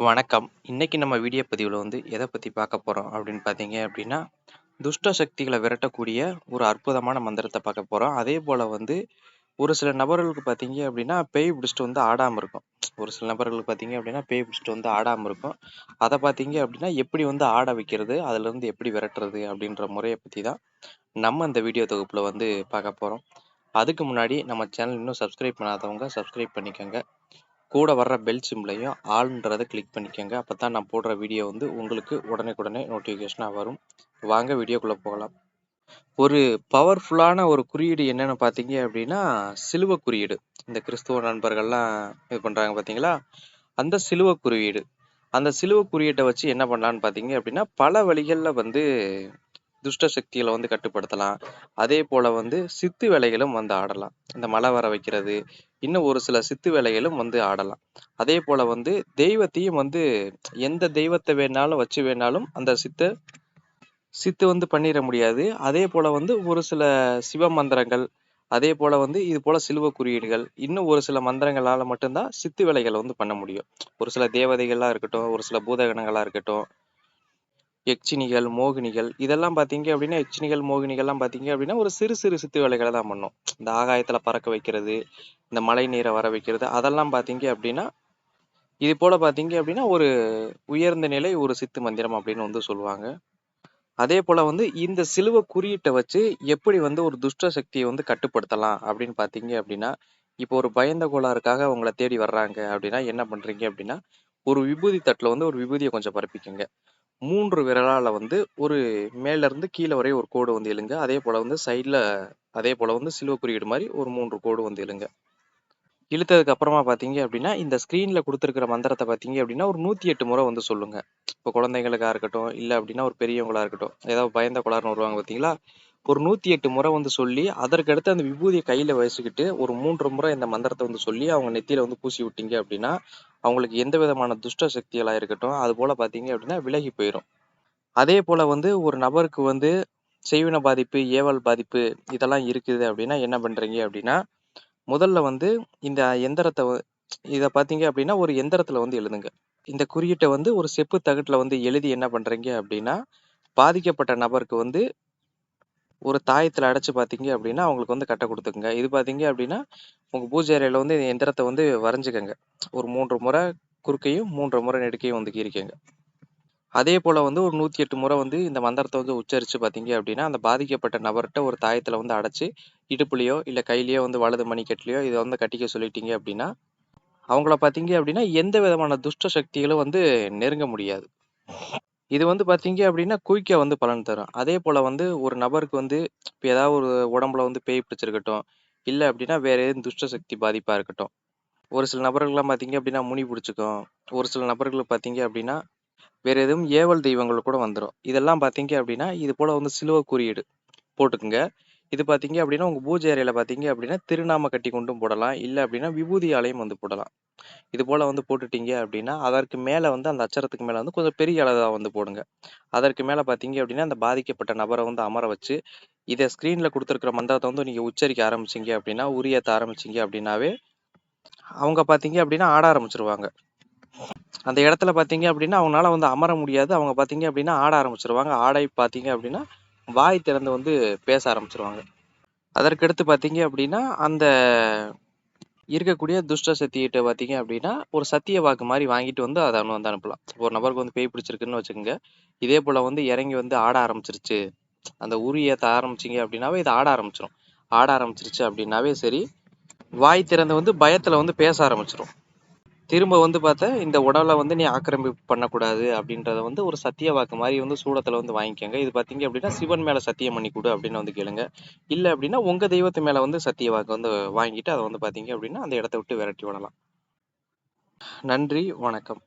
வணக்கம். இன்னைக்கு நம்ம வீடியோ பதிவில் வந்து எதை பற்றி பார்க்க போகிறோம் அப்படின்னு பார்த்தீங்க அப்படின்னா, துஷ்ட சக்திகளை விரட்டக்கூடிய ஒரு அற்புதமான மந்திரத்தை பார்க்க போகிறோம் அதே போல் வந்து ஒரு சில நபர்களுக்கு பார்த்தீங்க அப்படின்னா, பேய் பிடிச்சிட்டு வந்து ஆடாமல் இருக்கும். ஒரு சில நபர்களுக்கு பார்த்தீங்க அப்படின்னா, பேய் பிடிச்சிட்டு வந்து ஆடாமல் இருக்கும். அதை பார்த்தீங்க அப்படின்னா, எப்படி வந்து ஆட வைக்கிறது? அதுலேருந்து எப்படி விரட்டுறது? அப்படின்ற முறையை பற்றி தான் நம்ம இந்த வீடியோ தொகுப்பில் வந்து பார்க்க போகிறோம் அதுக்கு முன்னாடி நம்ம சேனல் இன்னும் சப்ஸ்கிரைப் பண்ணாதவங்க சப்ஸ்கிரைப் பண்ணிக்கோங்க கூட வர்ற பெல் சிம்லையும் ஆள்ன்றதை கிளிக் பண்ணிக்கங்க. அப்பதான் நான் போடுற வீடியோ வந்து உங்களுக்கு உடனுக்குடனே நோட்டிஃபிகேஷனா வரும். வாங்க வீடியோக்குள்ள போகலாம். ஒரு பவர்ஃபுல்லான ஒரு குறியீடு என்னன்னு பார்த்தீங்க அப்படின்னா, சிலுவ குறியீடு. இந்த கிறிஸ்துவ நண்பர்கள்லாம் இது பண்றாங்க பார்த்தீங்களா? அந்த சிலுவ குறியீடு. அந்த சிலுவ குறியீட்டை வச்சு என்ன பண்ணலான்னு பார்த்தீங்க அப்படின்னா, பல வழிகள்ல வந்து துஷ்ட சக்திகளை வந்து கட்டுப்படுத்தலாம். அதே போல் வந்து சித்து வேலைகளும் வந்து ஆடலாம். இந்த மழை வர வைக்கிறது, இன்னும் ஒரு சில சித்து வேலைகளும் வந்து ஆடலாம். அதே போல வந்து தெய்வத்தையும் வந்து எந்த தெய்வத்தை வேணாலும் வச்சு வேணாலும் அந்த சித்த சித்து வந்து பண்ணிட முடியாது. அதே போல வந்து ஒரு சில சிவ மந்திரங்கள், அதே போல வந்து இது போல சிலுவ குறியீடுகள், இன்னும் ஒரு சில மந்திரங்களால மட்டும் தான் சித்து வேலைகளை வந்து பண்ண முடியும். ஒரு சில தேவதைகளா இருக்கட்டும், ஒரு சில பூதகணங்களா இருக்கட்டும், யக்ஷினிகள் மோகினிகள் இதெல்லாம் பார்த்தீங்க அப்படின்னா, யக்ஷினிகள் மோகினிகள்லாம் பார்த்தீங்க அப்படின்னா, ஒரு சிறு சிறு சித்து வேலைகளை தான் பண்ணும். இந்த ஆகாயத்துல பறக்க வைக்கிறது, இந்த மழை நீரை வர வைக்கிறது, அதெல்லாம் பார்த்தீங்க அப்படின்னா, இது போல பார்த்தீங்க அப்படின்னா, ஒரு உயர்ந்த நிலை ஒரு சித்து மந்திரம் அப்படின்னு வந்து சொல்லுவாங்க. அதே போல் வந்து இந்த சிலுவ குறியீட்டை வச்சு எப்படி வந்து ஒரு துஷ்ட சக்தியை வந்து கட்டுப்படுத்தலாம் அப்படின்னு பார்த்தீங்க அப்படின்னா, இப்போ ஒரு பயந்த கோளாறுக்காக உங்கள தேடி வர்றாங்க அப்படின்னா, என்ன பண்றீங்க அப்படின்னா, ஒரு விபூதி தட்டுல வந்து ஒரு விபூதியை கொஞ்சம் பரப்பிக்கோங்க மூன்று விரலால் வந்து ஒரு மேலேருந்து இருந்து கீழ வரை ஒரு கோடு வந்து எழுங்க அதே போல் வந்து சைடில் அதே போல் வந்து சிலுவ குறியீடு மாதிரி ஒரு மூன்று கோடு வந்து எழுங்க இழுத்ததுக்கு அப்புறமா பார்த்தீங்க அப்படின்னா, இந்த ஸ்க்ரீனில் கொடுத்துருக்கிற மந்திரத்தை பார்த்தீங்க அப்படின்னா, ஒரு 108 முறை வந்து சொல்லுங்க. இப்போ குழந்தைங்களுக்காக இருக்கட்டும், இல்லை அப்படின்னா ஒரு பெரியவங்களா இருக்கட்டும், ஏதாவது பயந்த குளார்னு வருவாங்க பார்த்தீங்களா? ஒரு 108 முறை வந்து சொல்லி, அதற்கு அடுத்து அந்த விபூதியை கையில வச்சுக்கிட்டு, ஒரு மூன்று முறை இந்த மந்திரத்தை வந்து சொல்லி, அவங்க நெத்தியில வந்து பூசி விட்டீங்க அப்படின்னா, அவங்களுக்கு எந்த விதமான துஷ்ட சக்திகளா இருக்கட்டும், அது போல பார்த்தீங்க அப்படின்னா விலகி போயிடும் அதே போல வந்து ஒரு நபருக்கு வந்து செய்வின பாதிப்பு, ஏவல் பாதிப்பு இதெல்லாம் இருக்குது அப்படின்னா என்ன பண்றீங்க அப்படின்னா, முதல்ல வந்து இந்த எந்திரத்தை இதை பார்த்தீங்க அப்படின்னா, ஒரு எந்திரத்துல வந்து எழுதுங்க. இந்த குறியீட்டை வந்து ஒரு செப்பு தகட்டுல வந்து எழுதி என்ன பண்றீங்க அப்படின்னா, பாதிக்கப்பட்ட நபருக்கு வந்து ஒரு தாயத்தில் அடைச்சி பார்த்தீங்க அப்படின்னா, அவங்களுக்கு வந்து கட்ட கொடுத்துக்குங்க இது பார்த்தீங்க அப்படின்னா, உங்கள் பூஜை அறையில் வந்து இந்த எந்திரத்தை வந்து வரைஞ்சிக்கங்க ஒரு மூன்று முறை குறுக்கையும், மூன்று முறை நெடுக்கையும் வந்து கீறிக்கங்க. அதேபோல வந்து ஒரு 108 முறை வந்து இந்த மந்திரத்தை வந்து உச்சரித்து பார்த்தீங்க அப்படின்னா, அந்த பாதிக்கப்பட்ட நபர்கிட்ட ஒரு தாயத்தில் வந்து அடைச்சு, இடுப்புலையோ இல்லை கையிலையோ வந்து வலது மணிக்கட்டிலையோ இதை வந்து கட்டிக்க சொல்லிட்டீங்க அப்படின்னா, அவங்கள பார்த்தீங்க அப்படின்னா, எந்த விதமான துஷ்ட சக்திகளும் வந்து நெருங்க முடியாது. இது வந்து பார்த்தீங்க அப்படின்னா, குயிக்கா வந்து பலன் தரும். அதே போல் வந்து ஒரு நபருக்கு வந்து இப்ப ஏதாவது ஒரு உடம்புல வந்து பேய் பிடிச்சிருக்கட்டும், இல்ல அப்படின்னா வேற எதுவும் துஷ்ட சக்தி பாதிப்பா இருக்கட்டும். ஒரு சில நபர்கள்லாம் பார்த்தீங்க அப்படின்னா, முனி பிடிச்சுக்கும். ஒரு சில நபர்களுக்கு பார்த்தீங்க அப்படின்னா, வேற எதுவும் ஏவல் தெய்வங்கள் கூட வந்துரும். இதெல்லாம் பார்த்தீங்க அப்படின்னா, இது போல வந்து சிலுவ குறியீடு போட்டுக்குங்க. இது பார்த்தீங்க அப்படின்னா, உங்கள் பூஜை அறையில் பார்த்தீங்க அப்படின்னா, திருநாம கட்டி கொண்டும் போடலாம். இல்லை அப்படின்னா விபூதி ஆலயம் வந்து போடலாம். இது போல் வந்து போட்டுட்டீங்க அப்படின்னா, அதற்கு மேலே வந்து அந்த அச்சரத்துக்கு மேலே வந்து கொஞ்சம் பெரிய அளவாக வந்து போடுங்க. அதற்கு மேலே பார்த்தீங்க அப்படின்னா, அந்த பாதிக்கப்பட்ட நபரை வந்து அமர வச்சு, இதை ஸ்க்ரீனில் கொடுத்துருக்குற மந்திரத்தை வந்து நீங்கள் உச்சரிக்க ஆரம்பிச்சிங்க அப்படின்னா, உரியத்த ஆரம்பிச்சிங்க அப்படின்னாவே, அவங்க பார்த்தீங்க அப்படின்னா ஆட ஆரம்பிச்சிருவாங்க அந்த இடத்துல பார்த்தீங்க அப்படின்னா, அவங்களால வந்து அமர முடியாது. அவங்க பார்த்தீங்க அப்படின்னா ஆட ஆரம்பிச்சிருவாங்க ஆடை பார்த்தீங்க அப்படின்னா, வாய் திறந்து வந்து பேச ஆரம்பிச்சிருவாங்க. அதற்கடுத்து பார்த்தீங்க அப்படின்னா, அந்த இருக்கக்கூடிய துஷ்ட சக்திகிட்ட பார்த்தீங்க அப்படின்னா, ஒரு சத்திய வாக்கு மாதிரி வாங்கிட்டு வந்து அத வந்து அனுப்பலாம். ஒரு நபருக்கு வந்து பேய் பிடிச்சிருக்குன்னு வச்சுக்கோங்க. இதே போல் வந்து இறங்கி வந்து ஆட ஆரம்பிச்சிருச்சு. அந்த உரி ஏற்ற ஆரம்பிச்சிங்க அப்படின்னாவே, இது ஆட ஆரம்பிச்சிடும் ஆட ஆரம்பிச்சிருச்சு அப்படின்னாவே சரி, வாய் திறந்து வந்து பயத்தில் வந்து பேச ஆரம்பிச்சிடும் திரும்ப வந்து பார்த்தா, இந்த உடலை வந்து நீ ஆக்கிரமிப்பு பண்ணக்கூடாது அப்படின்றத வந்து ஒரு சத்திய வாக்கு மாதிரி வந்து சூடத்தில் வந்து வாங்கிக்கோங்க இது பார்த்தீங்க அப்படின்னா, சிவன் மேலே சத்தியம் பண்ணி கொடு அப்படின்னு வந்து கேளுங்க. இல்லை அப்படின்னா, உங்கள் தெய்வத்து மேலே வந்து சத்திய வாக்கு வந்து வாங்கிட்டு, அதை வந்து பார்த்தீங்க அப்படின்னா, அந்த இடத்த விட்டு விரட்டி விடலாம். நன்றி, வணக்கம்.